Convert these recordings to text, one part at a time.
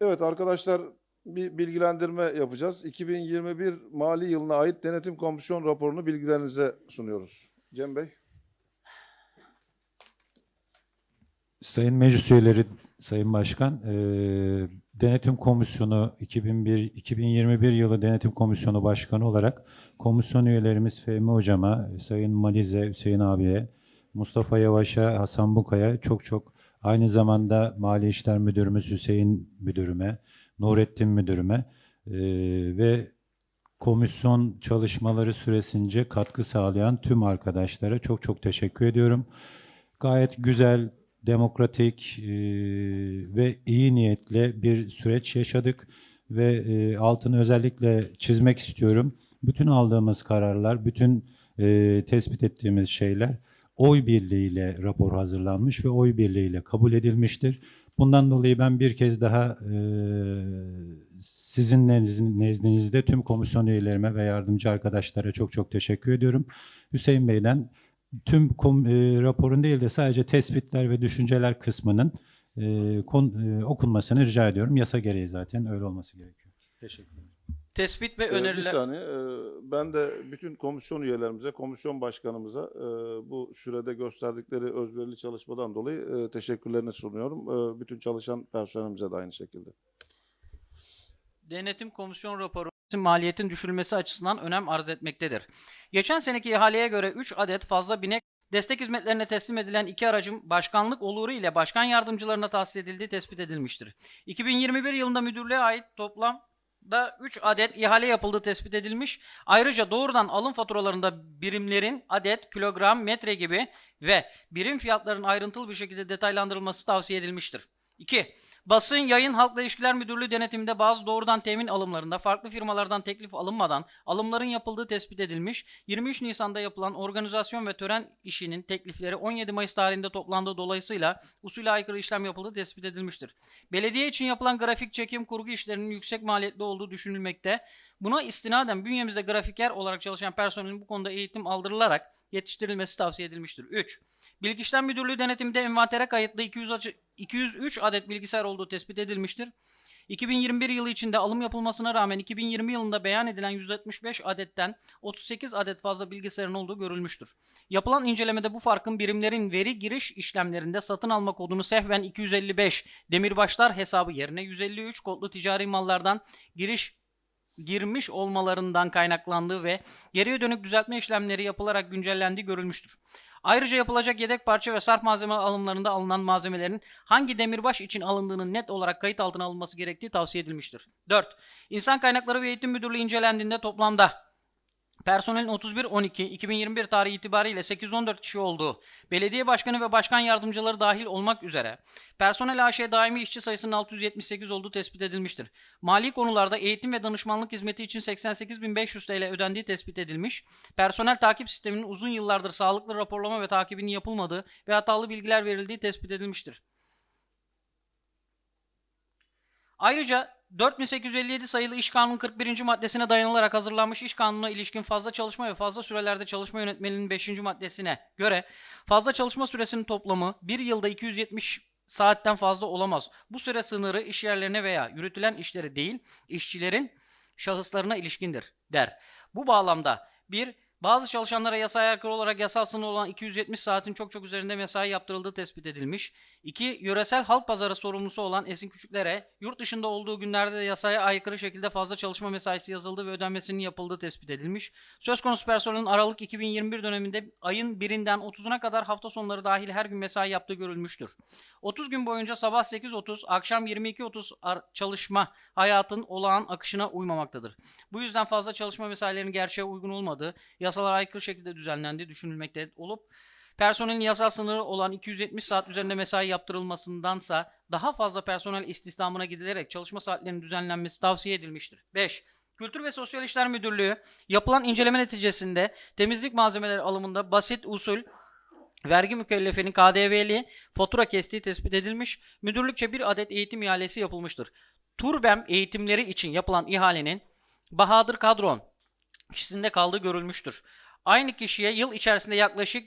Evet arkadaşlar bir bilgilendirme yapacağız. 2021 mali yılına ait denetim komisyon raporunu bilgilerinize sunuyoruz. Cem Bey. Sayın Meclis Üyeleri, Sayın Başkan, eee, Denetim Komisyonu 2001 2021 yılı Denetim Komisyonu Başkanı olarak komisyon üyelerimiz Fehmi Hocama, Sayın Malize, Hüseyin abiye, Mustafa Yavaş'a, Hasan Bukaya çok çok aynı zamanda Mali İşler Müdürümüz Hüseyin Müdürüme, Nurettin Müdürüme eee, ve komisyon çalışmaları süresince katkı sağlayan tüm arkadaşlara çok çok teşekkür ediyorum. Gayet güzel, demokratik e, ve iyi niyetle bir süreç yaşadık ve e, altını özellikle çizmek istiyorum. Bütün aldığımız kararlar, bütün e, tespit ettiğimiz şeyler oy birliğiyle rapor hazırlanmış ve oy birliğiyle kabul edilmiştir. Bundan dolayı ben bir kez daha e, sizin nezdin- nezdinizde tüm komisyon üyelerime ve yardımcı arkadaşlara çok çok teşekkür ediyorum. Hüseyin Bey'den tüm kom, e, raporun değil de sadece tespitler ve düşünceler kısmının e, kon- e, okunmasını rica ediyorum. Yasa gereği zaten öyle olması gerekiyor. Teşekkür ederim. Tespit ve Ee, bir öneriler. saniye. Ee, ben de bütün komisyon üyelerimize, komisyon başkanımıza e, bu sürede gösterdikleri özverili çalışmadan dolayı teşekkürlerini sunuyorum. Bütün çalışan personelimize de aynı şekilde. Denetim Komisyon raporu maliyetin düşürülmesi açısından önem arz etmektedir. Geçen seneki ihaleye göre 3 adet fazla binek destek hizmetlerine teslim edilen iki aracın başkanlık oluru ile başkan yardımcılarına tahsis edildiği tespit edilmiştir. 2021 yılında müdürlüğe ait toplamda 3 adet ihale yapıldığı tespit edilmiş. Ayrıca doğrudan alım faturalarında birimlerin adet, kilogram, metre gibi ve birim fiyatların ayrıntılı bir şekilde detaylandırılması tavsiye edilmiştir. 2. Basın, Yayın, Halkla İlişkiler Müdürlüğü denetiminde bazı doğrudan temin alımlarında farklı firmalardan teklif alınmadan alımların yapıldığı tespit edilmiş. 23 Nisan'da yapılan organizasyon ve tören işinin teklifleri 17 Mayıs tarihinde toplandığı dolayısıyla usule aykırı işlem yapıldığı tespit edilmiştir. Belediye için yapılan grafik çekim kurgu işlerinin yüksek maliyetli olduğu düşünülmekte. Buna istinaden bünyemizde grafiker olarak çalışan personelin bu konuda eğitim aldırılarak yetiştirilmesi tavsiye edilmiştir. 3. Bilgi İşlem Müdürlüğü denetiminde envantere kayıtlı 200 acı- 203 adet bilgisayar olduğu tespit edilmiştir. 2021 yılı içinde alım yapılmasına rağmen 2020 yılında beyan edilen 175 adetten 38 adet fazla bilgisayarın olduğu görülmüştür. Yapılan incelemede bu farkın birimlerin veri giriş işlemlerinde satın alma kodunu sehven 255 demirbaşlar hesabı yerine 153 kodlu ticari mallardan giriş girmiş olmalarından kaynaklandığı ve geriye dönük düzeltme işlemleri yapılarak güncellendiği görülmüştür. Ayrıca yapılacak yedek parça ve sarf malzeme alımlarında alınan malzemelerin hangi demirbaş için alındığının net olarak kayıt altına alınması gerektiği tavsiye edilmiştir. 4. İnsan Kaynakları ve Eğitim Müdürlüğü incelendiğinde toplamda personelin 31-12-2021 tarihi itibariyle 814 kişi olduğu, belediye başkanı ve başkan yardımcıları dahil olmak üzere personel AŞ daimi işçi sayısının 678 olduğu tespit edilmiştir. Mali konularda eğitim ve danışmanlık hizmeti için 88.500 TL ödendiği tespit edilmiş. Personel takip sisteminin uzun yıllardır sağlıklı raporlama ve takibinin yapılmadığı ve hatalı bilgiler verildiği tespit edilmiştir. Ayrıca 4857 sayılı İş Kanunu 41. maddesine dayanılarak hazırlanmış İş Kanunu'na ilişkin fazla çalışma ve fazla sürelerde çalışma yönetmeliğinin 5. maddesine göre fazla çalışma süresinin toplamı 1 yılda 270 saatten fazla olamaz. Bu süre sınırı iş yerlerine veya yürütülen işleri değil, işçilerin şahıslarına ilişkindir der. Bu bağlamda bir bazı çalışanlara yasaya aykırı olarak yasal sınır olan 270 saatin çok çok üzerinde mesai yaptırıldığı tespit edilmiş. 2. Yöresel halk pazarı sorumlusu olan Esin Küçüklere yurt dışında olduğu günlerde de yasaya aykırı şekilde fazla çalışma mesaisi yazıldığı ve ödenmesinin yapıldığı tespit edilmiş. Söz konusu personelin Aralık 2021 döneminde ayın 1'inden 30'una kadar hafta sonları dahil her gün mesai yaptığı görülmüştür. 30 gün boyunca sabah 8.30, akşam 22.30 ar- çalışma hayatın olağan akışına uymamaktadır. Bu yüzden fazla çalışma mesailerinin gerçeğe uygun olmadığı, yasalara aykırı şekilde düzenlendiği düşünülmekte olup personelin yasal sınırı olan 270 saat üzerinde mesai yaptırılmasındansa daha fazla personel istihdamına gidilerek çalışma saatlerinin düzenlenmesi tavsiye edilmiştir. 5. Kültür ve Sosyal İşler Müdürlüğü yapılan inceleme neticesinde temizlik malzemeleri alımında basit usul vergi mükellefinin KDV'li fatura kestiği tespit edilmiş. Müdürlükçe bir adet eğitim ihalesi yapılmıştır. Turbem eğitimleri için yapılan ihalenin Bahadır Kadron kişisinde kaldığı görülmüştür. Aynı kişiye yıl içerisinde yaklaşık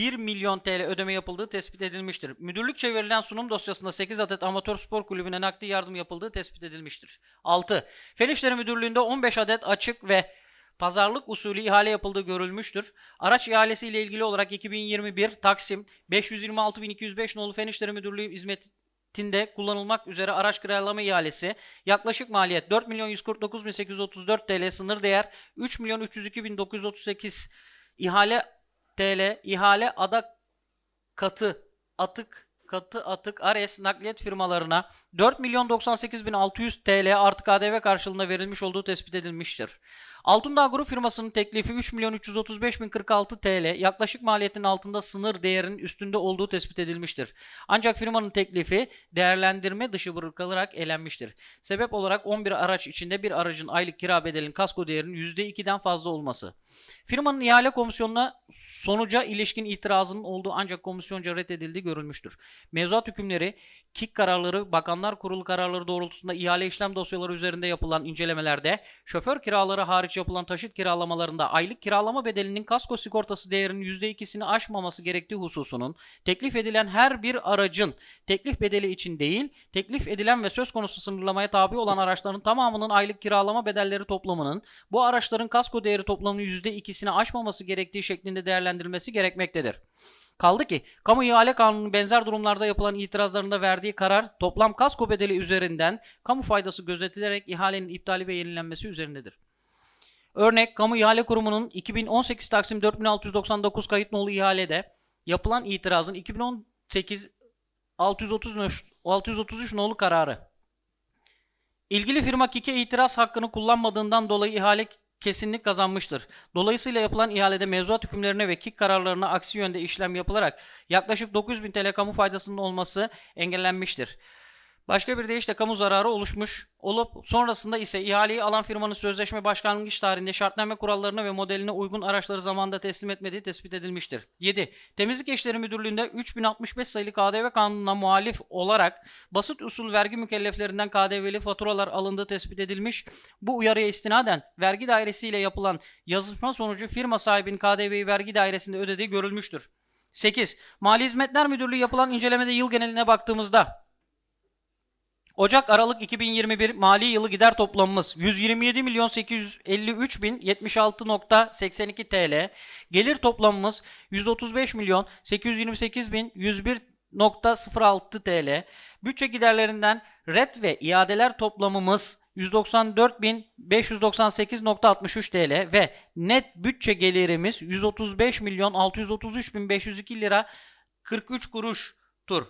1 milyon TL ödeme yapıldığı tespit edilmiştir. Müdürlükçe verilen sunum dosyasında 8 adet amatör spor kulübüne nakdi yardım yapıldığı tespit edilmiştir. 6. Fen İşleri Müdürlüğü'nde 15 adet açık ve pazarlık usulü ihale yapıldığı görülmüştür. Araç ihalesi ile ilgili olarak 2021 Taksim 526.205 nolu Fen İşleri Müdürlüğü hizmetinde kullanılmak üzere araç kiralama ihalesi yaklaşık maliyet 4 milyon 149.834 TL sınır değer 3 milyon 302.938 ihale TL ihale ada katı atık katı atık Ares nakliyat firmalarına 4 milyon 98.600 TL artı KDV karşılığında verilmiş olduğu tespit edilmiştir. Altındağ Grup firmasının teklifi 3 milyon 335.046 TL yaklaşık maliyetin altında sınır değerinin üstünde olduğu tespit edilmiştir. Ancak firmanın teklifi değerlendirme dışı bırakılarak elenmiştir. Sebep olarak 11 araç içinde bir aracın aylık kira bedelinin kasko değerinin %2'den fazla olması. Firmanın ihale komisyonuna sonuca ilişkin itirazının olduğu ancak komisyonca reddedildiği görülmüştür. Mevzuat hükümleri, KİK kararları, Bakanlar Kurulu kararları doğrultusunda ihale işlem dosyaları üzerinde yapılan incelemelerde, şoför kiraları hariç yapılan taşıt kiralamalarında aylık kiralama bedelinin kasko sigortası değerinin %2'sini aşmaması gerektiği hususunun, teklif edilen her bir aracın teklif bedeli için değil, teklif edilen ve söz konusu sınırlamaya tabi olan araçların tamamının aylık kiralama bedelleri toplamının bu araçların kasko değeri toplamının %2'sini aşmaması gerektiği şeklinde değerlendirilmesi gerekmektedir. Kaldı ki kamu ihale kanunun benzer durumlarda yapılan itirazlarında verdiği karar toplam kasko bedeli üzerinden kamu faydası gözetilerek ihalenin iptali ve yenilenmesi üzerindedir. Örnek kamu ihale kurumunun 2018 Taksim 4699 kayıt nolu ihalede yapılan itirazın 2018 630 633 nolu kararı. İlgili firma KİK'e itiraz hakkını kullanmadığından dolayı ihale kesinlik kazanmıştır. Dolayısıyla yapılan ihalede mevzuat hükümlerine ve KİK kararlarına aksi yönde işlem yapılarak yaklaşık 900 bin TL kamu faydasının olması engellenmiştir. Başka bir deyişle kamu zararı oluşmuş olup sonrasında ise ihaleyi alan firmanın sözleşme başlangıç tarihinde şartname kurallarına ve modeline uygun araçları zamanında teslim etmediği tespit edilmiştir. 7. Temizlik İşleri Müdürlüğü'nde 3065 sayılı KDV kanununa muhalif olarak basit usul vergi mükelleflerinden KDV'li faturalar alındığı tespit edilmiş. Bu uyarıya istinaden vergi dairesiyle yapılan yazışma sonucu firma sahibinin KDV'yi vergi dairesinde ödediği görülmüştür. 8. Mali Hizmetler Müdürlüğü yapılan incelemede yıl geneline baktığımızda Ocak-Aralık 2021 mali yılı gider toplamımız 127 milyon 853 bin 76.82 TL. Gelir toplamımız 135 milyon 828 bin 101.06 TL. Bütçe giderlerinden red ve iadeler toplamımız 194 bin 598.63 TL ve net bütçe gelirimiz 135 milyon 633 bin 502 lira 43 kuruştur.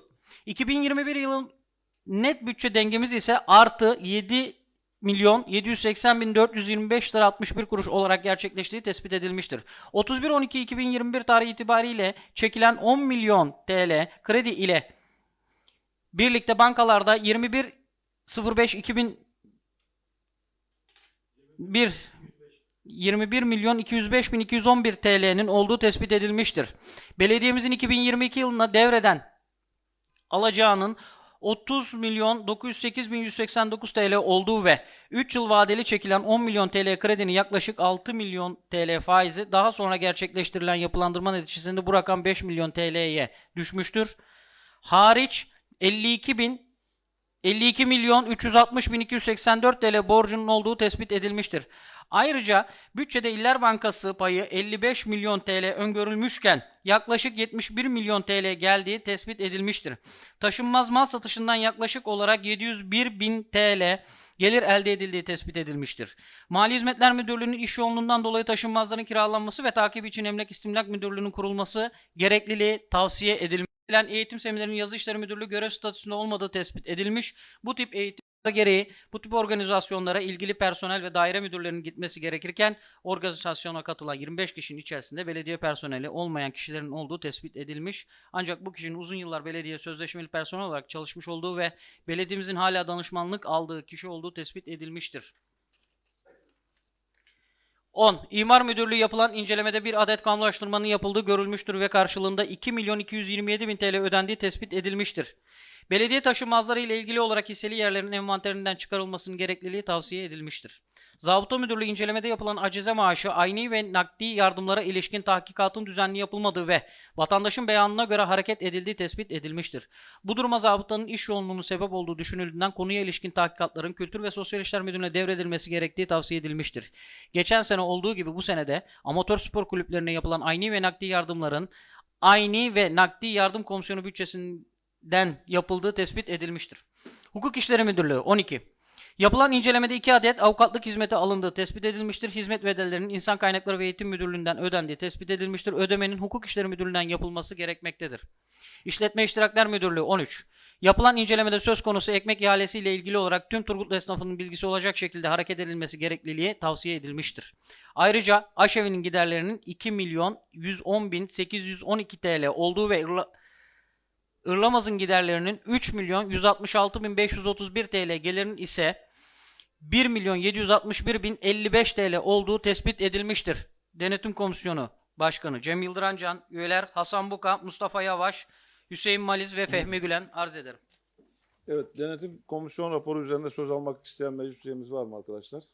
2021 yılın Net bütçe dengemiz ise artı 7 milyon 780 bin 425 lira 61 kuruş olarak gerçekleştiği tespit edilmiştir. 31.12.2021 tarihi itibariyle çekilen 10 milyon TL kredi ile birlikte bankalarda 21.05 2001 21 milyon 205 bin 211 TL'nin olduğu tespit edilmiştir. Belediyemizin 2022 yılında devreden alacağının 30 milyon 908 bin 189 TL olduğu ve 3 yıl vadeli çekilen 10 milyon TL kredinin yaklaşık 6 milyon TL faizi daha sonra gerçekleştirilen yapılandırma neticesinde bu rakam 5 milyon TL'ye düşmüştür. Hariç 52 bin 52 milyon 360 bin 284 TL borcunun olduğu tespit edilmiştir. Ayrıca bütçede İller Bankası payı 55 milyon TL öngörülmüşken yaklaşık 71 milyon TL geldiği tespit edilmiştir. Taşınmaz mal satışından yaklaşık olarak 701 bin TL gelir elde edildiği tespit edilmiştir. Mali Hizmetler Müdürlüğü'nün iş yoğunluğundan dolayı taşınmazların kiralanması ve takip için Emlak İstimlak Müdürlüğü'nün kurulması gerekliliği tavsiye edilmiştir. Eğitim seminerinin yazı işleri müdürlüğü görev statüsünde olmadığı tespit edilmiş. Bu tip eğitim gereği bu tip organizasyonlara ilgili personel ve daire müdürlerinin gitmesi gerekirken organizasyona katılan 25 kişinin içerisinde belediye personeli olmayan kişilerin olduğu tespit edilmiş. Ancak bu kişinin uzun yıllar belediye sözleşmeli personel olarak çalışmış olduğu ve belediyemizin hala danışmanlık aldığı kişi olduğu tespit edilmiştir. 10. İmar Müdürlüğü yapılan incelemede bir adet kamulaştırmanın yapıldığı görülmüştür ve karşılığında 2 milyon 227 bin TL ödendiği tespit edilmiştir. Belediye taşınmazları ile ilgili olarak hisseli yerlerin envanterinden çıkarılmasının gerekliliği tavsiye edilmiştir. Zabıta Müdürlüğü incelemede yapılan acize maaşı, ayni ve nakdi yardımlara ilişkin tahkikatın düzenli yapılmadığı ve vatandaşın beyanına göre hareket edildiği tespit edilmiştir. Bu duruma zabıtanın iş yoğunluğunun sebep olduğu düşünüldüğünden konuya ilişkin tahkikatların Kültür ve Sosyal İşler Müdürlüğü'ne devredilmesi gerektiği tavsiye edilmiştir. Geçen sene olduğu gibi bu senede amatör spor kulüplerine yapılan ayni ve nakdi yardımların ayni ve nakdi yardım komisyonu bütçesinden yapıldığı tespit edilmiştir. Hukuk İşleri Müdürlüğü 12. Yapılan incelemede 2 adet avukatlık hizmeti alındığı tespit edilmiştir. Hizmet bedellerinin İnsan Kaynakları ve Eğitim Müdürlüğü'nden ödendiği tespit edilmiştir. Ödemenin Hukuk İşleri Müdürlüğü'nden yapılması gerekmektedir. İşletme İştirakler Müdürlüğü 13. Yapılan incelemede söz konusu ekmek ihalesiyle ilgili olarak tüm Turgutlu esnafının bilgisi olacak şekilde hareket edilmesi gerekliliği tavsiye edilmiştir. Ayrıca aşevinin giderlerinin 2 milyon 110 bin 812 TL olduğu ve Irlamaz'ın giderlerinin 3 milyon 166 bin 531 TL gelirinin ise 1 milyon 761 bin 55 TL olduğu tespit edilmiştir. Denetim Komisyonu Başkanı Cem Yıldırancan, üyeler Hasan Buka, Mustafa Yavaş, Hüseyin Maliz ve Fehmi Gülen arz ederim. Evet, denetim komisyon raporu üzerinde söz almak isteyen meclis üyemiz var mı arkadaşlar?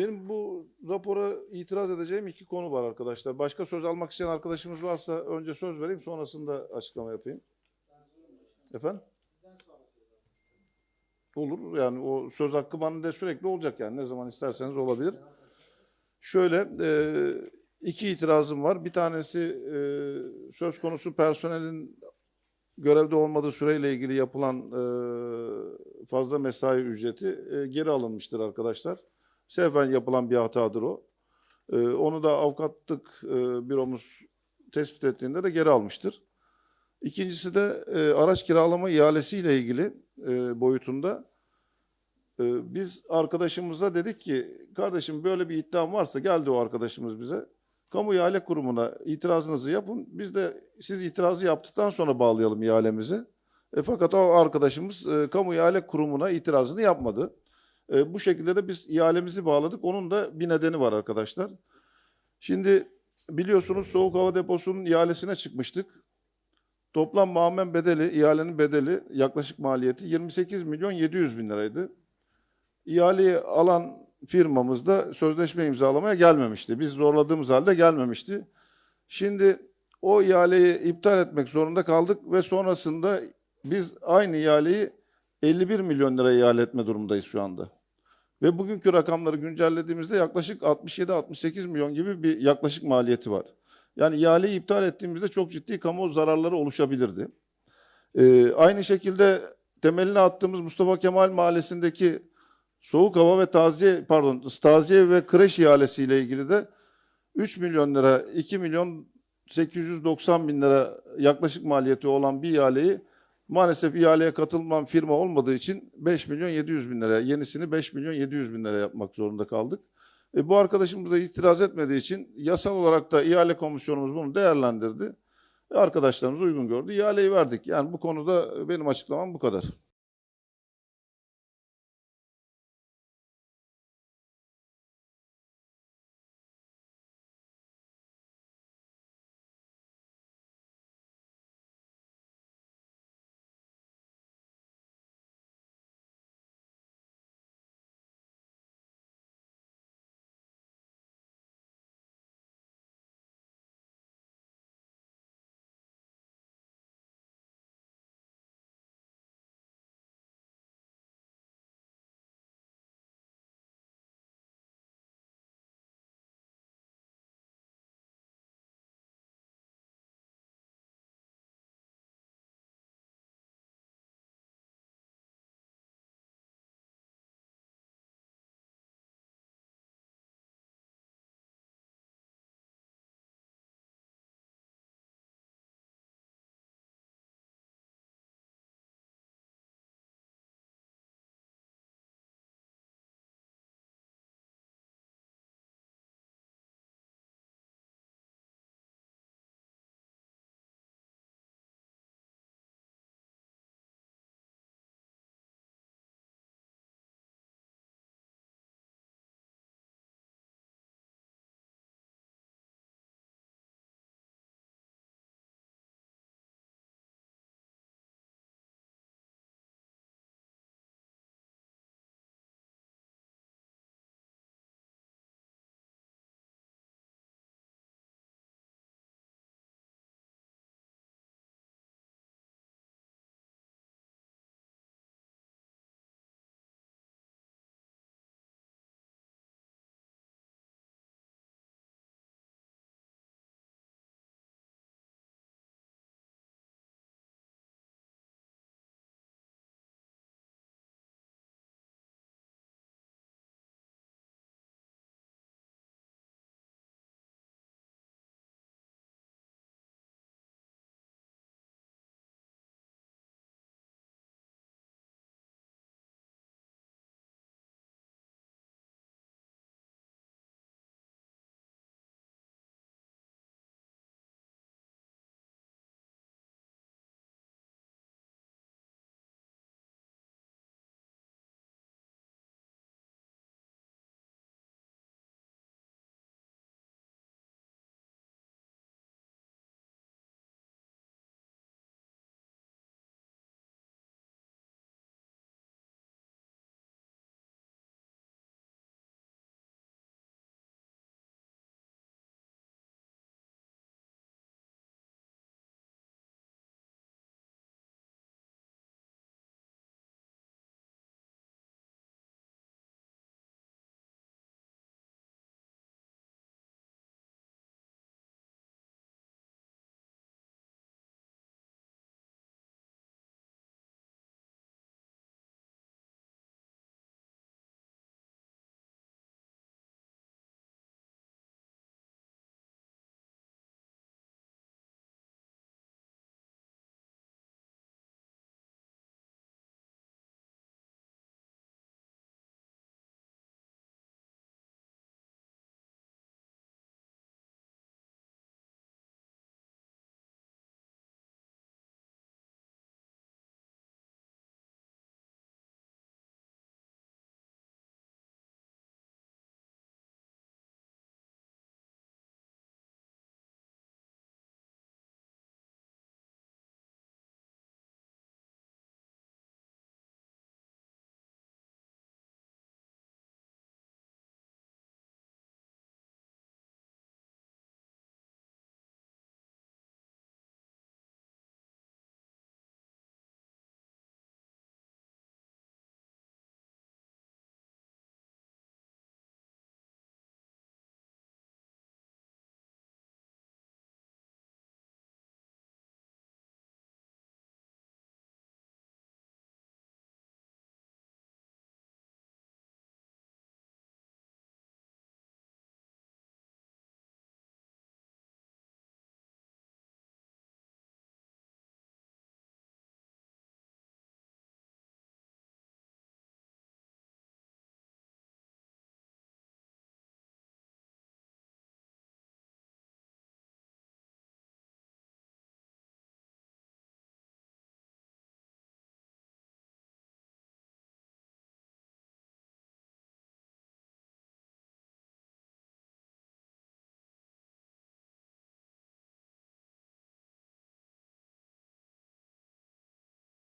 Benim bu rapora itiraz edeceğim iki konu var arkadaşlar. Başka söz almak isteyen arkadaşımız varsa önce söz vereyim, sonrasında açıklama yapayım. Efendim? Olur yani o söz hakkı bende sürekli olacak yani ne zaman isterseniz olabilir. Şöyle e, iki itirazım var. Bir tanesi e, söz konusu personelin görevde olmadığı süreyle ilgili yapılan e, fazla mesai ücreti geri alınmıştır arkadaşlar. Sehven yapılan bir hatadır o. E, onu da avukatlık e, büromuz tespit ettiğinde de geri almıştır. İkincisi de e, araç kiralama ihalesiyle ilgili e, boyutunda e, biz arkadaşımıza dedik ki kardeşim böyle bir iddiam varsa geldi o arkadaşımız bize. Kamu ihale kurumuna itirazınızı yapın. Biz de siz itirazı yaptıktan sonra bağlayalım ihalemizi. E, fakat o arkadaşımız e, kamu ihale kurumuna itirazını yapmadı. E, bu şekilde de biz ihalemizi bağladık. Onun da bir nedeni var arkadaşlar. Şimdi biliyorsunuz soğuk hava deposunun ihalesine çıkmıştık. Toplam muammen bedeli, ihalenin bedeli yaklaşık maliyeti 28 milyon 700 bin liraydı. İhaleyi alan firmamız da sözleşme imzalamaya gelmemişti. Biz zorladığımız halde gelmemişti. Şimdi o ihaleyi iptal etmek zorunda kaldık ve sonrasında biz aynı ihaleyi 51 milyon liraya ihale etme durumundayız şu anda. Ve bugünkü rakamları güncellediğimizde yaklaşık 67-68 milyon gibi bir yaklaşık maliyeti var. Yani ihaleyi iptal ettiğimizde çok ciddi kamu zararları oluşabilirdi. Ee, aynı şekilde temelini attığımız Mustafa Kemal Mahallesi'ndeki soğuk hava ve taziye pardon taziye ve kreş ihalesiyle ilgili de 3 milyon lira 2 milyon 890 bin lira yaklaşık maliyeti olan bir ihaleyi maalesef ihaleye katılmayan firma olmadığı için 5 milyon 700 bin lira yenisini 5 milyon 700 bin lira yapmak zorunda kaldık. E, bu arkadaşımız da itiraz etmediği için yasal olarak da ihale komisyonumuz bunu değerlendirdi. E, arkadaşlarımız uygun gördü. İhaleyi verdik. Yani bu konuda benim açıklamam bu kadar.